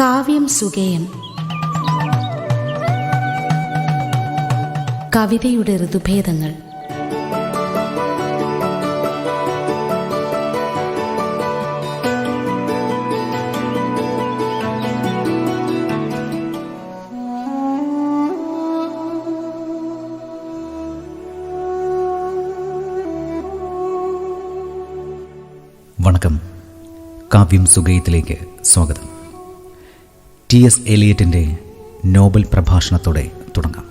കാവ്യം സുഗേയം കവിതയുടെ ഋതുഭേദങ്ങൾ. വണക്കം. കാവ്യം സുഗയത്തിലേക്ക് സ്വാഗതം. ടി എസ് എലിയറ്റിന്റെ നോബൽ പ്രഭാഷണത്തോടെ തുടങ്ങാം.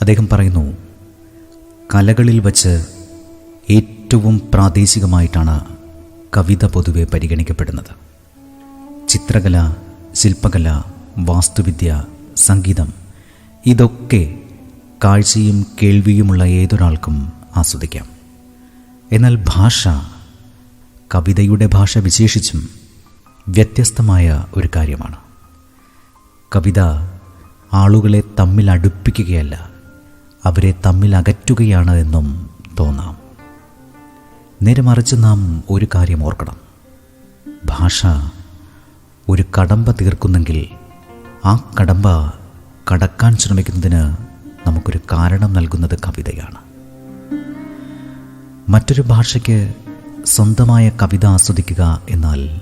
അദ്ദേഹം പറയുന്നു കലകളിൽ വച്ച് ഏറ്റവും പ്രാദേശികമായിട്ടാണ് കവിത പൊതുവെ പരിഗണിക്കപ്പെടുന്നത്. ചിത്രകല ശില്പകല വാസ്തുവിദ്യ സംഗീതം ഇതൊക്കെ കാഴ്ചയും കേൾവിയുമുള്ള ഏതൊരാൾക്കും ആസ്വദിക്കാം. എന്നാൽ ഭാഷ കവിതയുടെ ഭാഷ വിശേഷിച്ചും വ്യത്യസ്തമായ ഒരു കാര്യമാണ്. കവിത ആളുകളെ തമ്മിൽ അടുപ്പിക്കുകയല്ല അവരെ തമ്മിൽ അകറ്റുകയാണ് എന്നും തോന്നാം. നേരെ മറിച്ച് നാം ഒരു കാര്യം ഓർക്കണം. ഭാഷ ഒരു കടമ്പ തീർക്കുന്നെങ്കിൽ ആ കടമ്പ കടക്കാൻ ശ്രമിക്കുന്നതിന് നമുക്കൊരു കാരണം നൽകുന്നത് കവിതയാണ്. മറ്റൊരു ഭാഷയ്ക്ക് സ്വന്തമായ കവിത ആസ്വദിക്കുക എന്നാൽ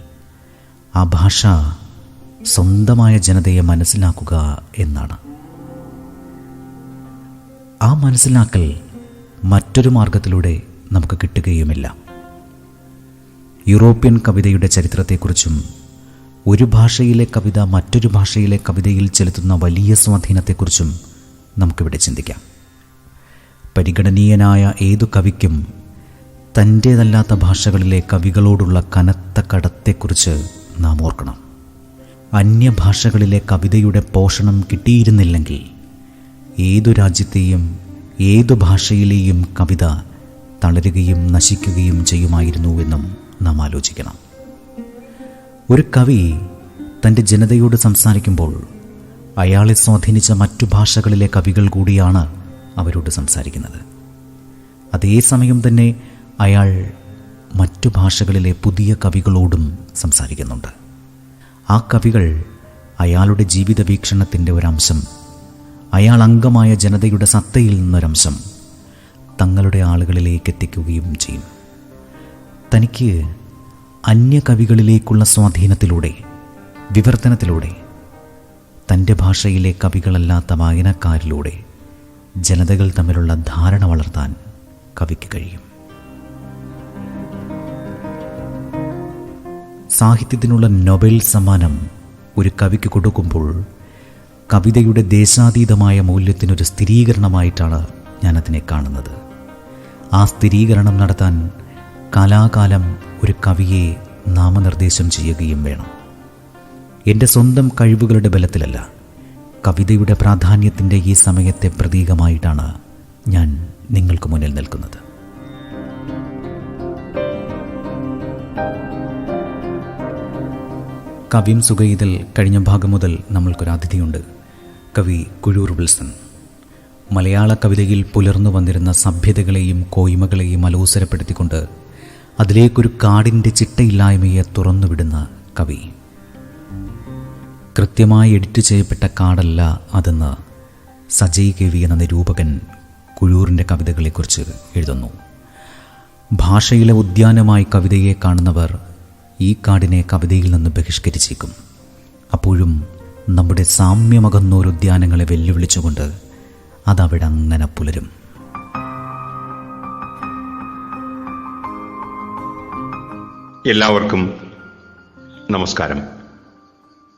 ആ ഭാഷ സ്വന്തമായ ജനതയെ മനസ്സിലാക്കുക എന്നാണ്. ആ മനസ്സിലാക്കൽ മറ്റൊരു മാർഗത്തിലൂടെ നമുക്ക് കിട്ടുകയുമില്ല. യൂറോപ്യൻ കവിതയുടെ ചരിത്രത്തെക്കുറിച്ചും ഒരു ഭാഷയിലെ കവിത മറ്റൊരു ഭാഷയിലെ കവിതയിൽ ചെലുത്തുന്ന വലിയ സ്വാധീനത്തെക്കുറിച്ചും നമുക്കിവിടെ ചിന്തിക്കാം. പരിഗണനീയനായ ഏതു കവിക്കും തന്റേതല്ലാത്ത ഭാഷകളിലെ കവികളോടുള്ള കനത്ത കടത്തെക്കുറിച്ച് നാം ഓർക്കണം. അന്യഭാഷകളിലെ കവിതയുടെ പോഷണം കിട്ടിയിരുന്നില്ലെങ്കിൽ ഏതു രാജ്യത്തെയും ഏതു ഭാഷയിലെയും കവിത തളരുകയും നശിക്കുകയും ചെയ്യുമായിരുന്നുവെന്നും നാം ആലോചിക്കണം. ഒരു കവി തന്റെ ജനതയോട് സംസാരിക്കുമ്പോൾ അയാളെ സ്വാധീനിച്ച മറ്റു ഭാഷകളിലെ കവികൾ കൂടിയാണ് അവരോട് സംസാരിക്കുന്നത്. അതേസമയം തന്നെ അയാൾ മറ്റു ഭാഷകളിലെ പുതിയ കവികളോടും സംസാരിക്കുന്നുണ്ട്. ആ കവികൾ അയാളുടെ ജീവിത വീക്ഷണത്തിന്റെ ഒരംശം അയാൾ അംഗമായ ജനതയുടെ സത്തയിൽ നിന്നൊരംശം തങ്ങളുടെ ആളുകളിലേക്ക് എത്തിക്കുകയും ചെയ്യും. തനിക്ക് അന്യ കവികളിലേക്കുള്ള സ്വാധീനത്തിലൂടെ വിവർത്തനത്തിലൂടെ തന്റെ ഭാഷയിലെ കവികളല്ലാത്ത വായനക്കാരിലൂടെ ജനതകൾ തമ്മിലുള്ള ധാരണ വളർത്താൻ കവിക്ക് കഴിയും. സാഹിത്യത്തിനുള്ള നൊബേൽ സമ്മാനം ഒരു കവിക്ക് കൊടുക്കുമ്പോൾ കവിതയുടെ ദേശാതീതമായ മൂല്യത്തിനൊരു സ്ഥിരീകരണമായിട്ടാണ് ഞാനതിനെ കാണുന്നത്. ആ സ്ഥിരീകരണം നടത്താൻ കാലാകാലം ഒരു കവിയെ നാമനിർദ്ദേശം ചെയ്യുകയും വേണം. എന്റെ സ്വന്തം കഴിവുകളുടെ ബലത്തിലല്ല കവിതയുടെ പ്രാധാന്യത്തിന്റെ ഈ സമയത്തെ പ്രതീകമായിട്ടാണ് ഞാൻ നിങ്ങൾക്ക് മുന്നിൽ നിൽക്കുന്നത്. കവിയും സുഗയിതൽ കഴിഞ്ഞ ഭാഗം മുതൽ നമ്മൾക്കൊരു അതിഥിയുണ്ട്. കവി കുഴൂർ വിൽസൺ. മലയാള കവിതയിൽ പുലർന്നു വന്നിരുന്ന സഭ്യതകളെയും കോയ്മകളെയും അലോസരപ്പെടുത്തിക്കൊണ്ട് അതിലേക്കൊരു കാടിന്റെ ചിട്ടയില്ലായ്മയെ തുറന്നുവിടുന്ന കവി. കൃത്യമായി എഡിറ്റ് ചെയ്യപ്പെട്ട കാടല്ല അതെന്ന് സജയ് കെ വി എന്ന നിരൂപകൻ കുഴൂറിന്റെ കവിതകളെക്കുറിച്ച് എഴുതുന്നു. ഭാഷയിലെ ഉദ്യാനമായി കവിതയെ കാണുന്നവർ ഈ കാടിനെ കവിതയിൽ നിന്ന് ബഹിഷ്കരിച്ചേക്കും. അപ്പോഴും നമ്മുടെ സാമ്യമകന്നോർ ഉദ്യാനങ്ങളെ വെല്ലുവിളിച്ചുകൊണ്ട് അതവിടെ അങ്ങനെ പുലരും. എല്ലാവർക്കും നമസ്കാരം.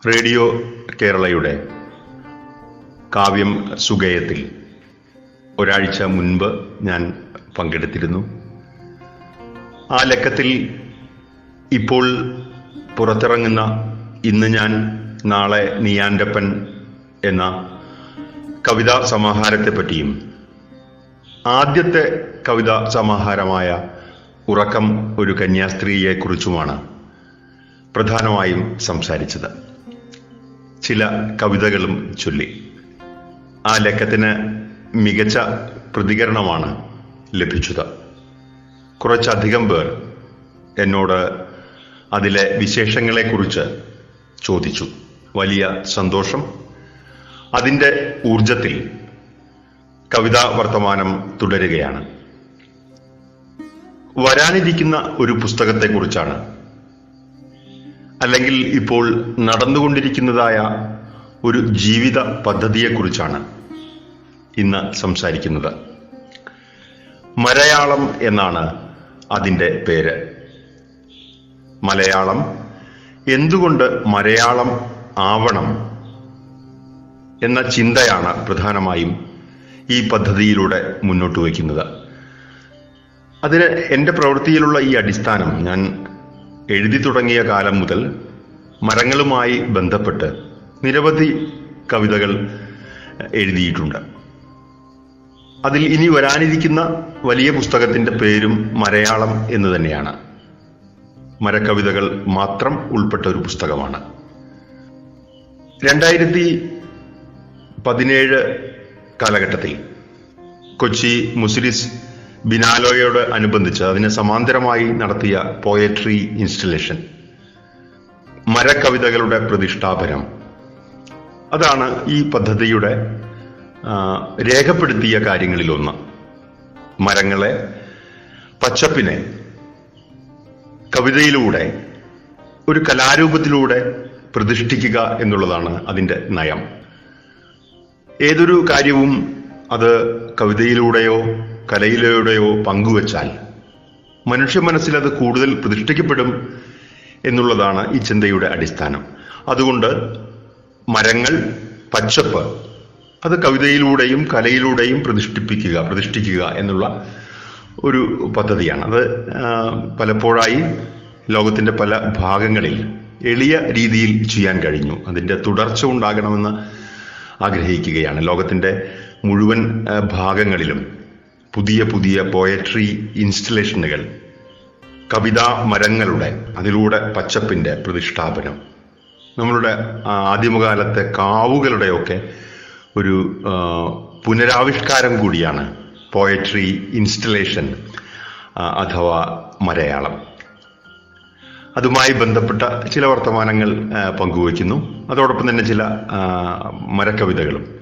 റേഡിയോ കേരളയുടെ കാവ്യം സുഗയത്തിൽ ഒരാഴ്ച മുൻപ് ഞാൻ പങ്കെടുത്തിരുന്നു. ആ ലക്കത്തിൽ ഇപ്പോൾ പുറത്തിറങ്ങുന്ന ഇന്ന് ഞാൻ നാളെ നീയാന്റപ്പൻ എന്ന കവിതാ സമാഹാരത്തെ സമാഹാരത്തെപ്പറ്റിയും ആദ്യത്തെ കവിതാ സമാഹാരമായ ഉറക്കം ഒരു കന്യാസ്ത്രീയെക്കുറിച്ചുമാണ് പ്രധാനമായും സംസാരിച്ചത്. ചില കവിതകളും ചൊല്ലി. ആ ലക്കത്തിന് മികച്ച പ്രതികരണമാണ് ലഭിച്ചത്. കുറച്ചധികം പേർ എന്നോട് അതിലെ വിശേഷങ്ങളെക്കുറിച്ച് ചോദിച്ചു. വലിയ സന്തോഷം. അതിന്റെ ഊർജത്തിൽ കവിതാ വർത്തമാനം തുടരുകയാണ്. വരാനിരിക്കുന്ന ഒരു പുസ്തകത്തെക്കുറിച്ചാണ്. അല്ലെങ്കിൽ ഇപ്പോൾ നടന്നുകൊണ്ടിരിക്കുന്നതായ ഒരു ജീവിത പദ്ധതിയെക്കുറിച്ചാണ് ഇന്ന് സംസാരിക്കുന്നത്. മലയാളം എന്നാണ് അതിന്റെ പേര്. മലയാളം. എന്തുകൊണ്ട് മലയാളം ആവണം എന്ന ചിന്തയാണ് പ്രധാനമായും ഈ പദ്ധതിയിലൂടെ മുന്നോട്ട് വയ്ക്കുന്നത്. അതിന് എന്റെ പ്രവൃത്തിയിലുള്ള ഈ അടിസ്ഥാനം ഞാൻ എഴുതി തുടങ്ങിയ കാലം മുതൽ മരങ്ങളുമായി ബന്ധപ്പെട്ട് നിരവധി കവിതകൾ എഴുതിയിട്ടുണ്ട്. അതിൽ ഇനി വരാനിരിക്കുന്ന വലിയ പുസ്തകത്തിന്റെ പേരും മലയാളം എന്ന് തന്നെയാണ്. മരക്കവിതകൾ മാത്രം ഉൾപ്പെട്ട ഒരു പുസ്തകമാണ്. രണ്ടായിരത്തി പതിനേഴ് കാലഘട്ടത്തിൽ കൊച്ചി മുസിരിസ് ബിനാലോയോട് അനുബന്ധിച്ച് അതിന് സമാന്തരമായി നടത്തിയ പോയട്രി ഇൻസ്റ്റലേഷൻ മരക്കവിതകളുടെ പ്രതിഷ്ഠാപനം. അതാണ് ഈ പദ്ധതിയുടെ രേഖപ്പെടുത്തിയ കാര്യങ്ങളിലൊന്ന്. മരങ്ങളെ പച്ചപ്പിനെ കവിതയിലൂടെ ഒരു കലാരൂപത്തിലൂടെ പ്രതിഷ്ഠിക്കുക എന്നുള്ളതാണ് അതിന്റെ നയം. ഏതൊരു കാര്യവും അത് കവിതയിലൂടെയോ കലയിലൂടെയോ പങ്കുവച്ചാൽ മനുഷ്യ മനസ്സിൽ അത് കൂടുതൽ പ്രതിഷ്ഠിക്കപ്പെടും എന്നുള്ളതാണ് ഈ ചിന്തയുടെ അടിസ്ഥാനം. അതുകൊണ്ട് മരങ്ങൾ പച്ചപ്പ് അത് കവിതയിലൂടെയും കലയിലൂടെയും പ്രതിഷ്ഠിപ്പിക്കുക പ്രതിഷ്ഠിക്കുക എന്നുള്ള ഒരു പദ്ധതിയാണ്. അത് പലപ്പോഴായി ലോകത്തിന്റെ പല ഭാഗങ്ങളിൽ എളിയ രീതിയിൽ ചെയ്യാൻ കഴിഞ്ഞു. അതിന്റെ തുടർച്ച ഉണ്ടാകണമെന്ന് ആഗ്രഹിക്കുകയാണ്. ലോകത്തിന്റെ മുഴുവൻ ഭാഗങ്ങളിലും പുതിയ പുതിയ പോയട്രി ഇൻസ്റ്റലേഷനുകൾ കവിതാ മരങ്ങളുടെ അതിലൂടെ പച്ചപ്പിന്റെ പ്രതിഷ്ഠാപനം നമ്മളുടെ ആദിമകാലത്തെ കാവുകളുടെയൊക്കെ ഒരു പുനരാവിഷ്കാരം കൂടിയാണ് പോയട്രി ഇൻസ്റ്റലേഷൻ അഥവാ മലയാളം. അതുമായി ബന്ധപ്പെട്ട ചില വർത്തമാനങ്ങൾ പങ്കുവയ്ക്കുന്നു. അതോടൊപ്പം തന്നെ ചില മരക്കവിതകളും.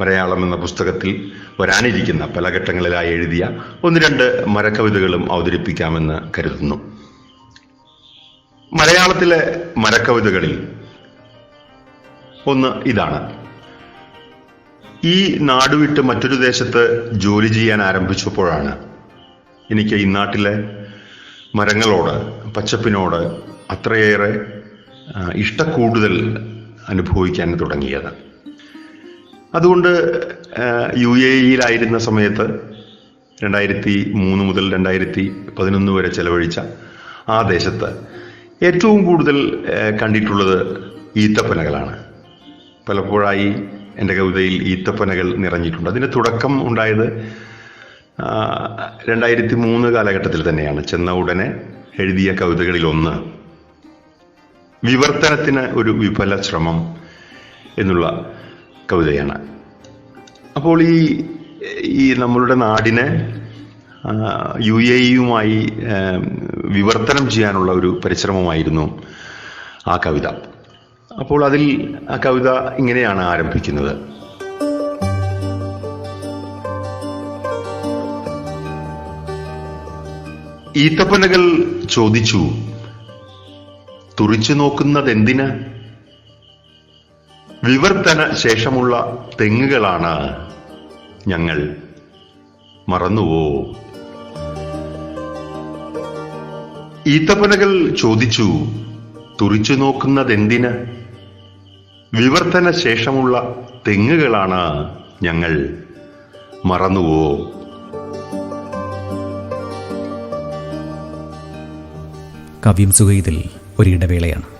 മലയാളം എന്ന പുസ്തകത്തിൽ വരാനിരിക്കുന്ന പല ഘട്ടങ്ങളിലായി എഴുതിയ ഒന്ന് രണ്ട് മരക്കവിതകളും അവതരിപ്പിക്കാമെന്ന് കരുതുന്നു. മലയാളത്തിലെ മരക്കവിതകളിൽ ഒന്ന് ഇതാണ്. ഈ നാടുവിട്ട് മറ്റൊരു ദേശത്ത് ജോലി ചെയ്യാൻ ആരംഭിച്ചപ്പോഴാണ് എനിക്ക് ഈ നാട്ടിലെ മരങ്ങളോട് പച്ചപ്പിനോട് അത്രയേറെ ഇഷ്ടക്കൂടുതൽ അനുഭവിക്കാൻ തുടങ്ങിയത്. അതുകൊണ്ട് യു എ ഇയിലായിരുന്ന സമയത്ത് രണ്ടായിരത്തി മൂന്ന് മുതൽ രണ്ടായിരത്തി പതിനൊന്ന് വരെ ചെലവഴിച്ച ആ ദേശത്ത് ഏറ്റവും കൂടുതൽ കണ്ടിട്ടുള്ളത് ഈത്തപ്പനകളാണ്. പലപ്പോഴായി എന്റെ കവിതയിൽ ഈത്തപ്പനകൾ നിറഞ്ഞിട്ടുണ്ട്. അതിന്റെ തുടക്കം ഉണ്ടായത് രണ്ടായിരത്തി മൂന്ന് കാലഘട്ടത്തിൽ തന്നെയാണ്. ചെന്ന ഉടനെ എഴുതിയ കവിതകളിൽ ഒന്ന് വിവർത്തനത്തിന് ഒരു വിഫല ശ്രമം എന്നുള്ള കവിതയാണ്. അപ്പോൾ ഈ ഈ നമ്മളുടെ നാടിനെ യു എ യുമായി വിവർത്തനം ചെയ്യാനുള്ള ഒരു പരിശ്രമമായിരുന്നു ആ കവിത. അപ്പോൾ അതിൽ ആ കവിത ഇങ്ങനെയാണ് ആരംഭിക്കുന്നത്. ഈത്തപ്പനകൾ ചോദിച്ചു തുറിച്ചു നോക്കുന്നതെന്തിന്? വിവർത്തന ശേഷമുള്ള തെങ്ങുകളാണ് ഞങ്ങൾ. മറന്നുവോ? ഈത്തപ്പനകൾ ചോദിച്ചു തുറിച്ചു നോക്കുന്നതെന്തിന്? വിവർത്തന ശേഷമുള്ള തെങ്ങുകളാണ് ഞങ്ങൾ. മറന്നുവോ? കവ്യം സുഖയിതിൽ ഒരിടവേളയാണ്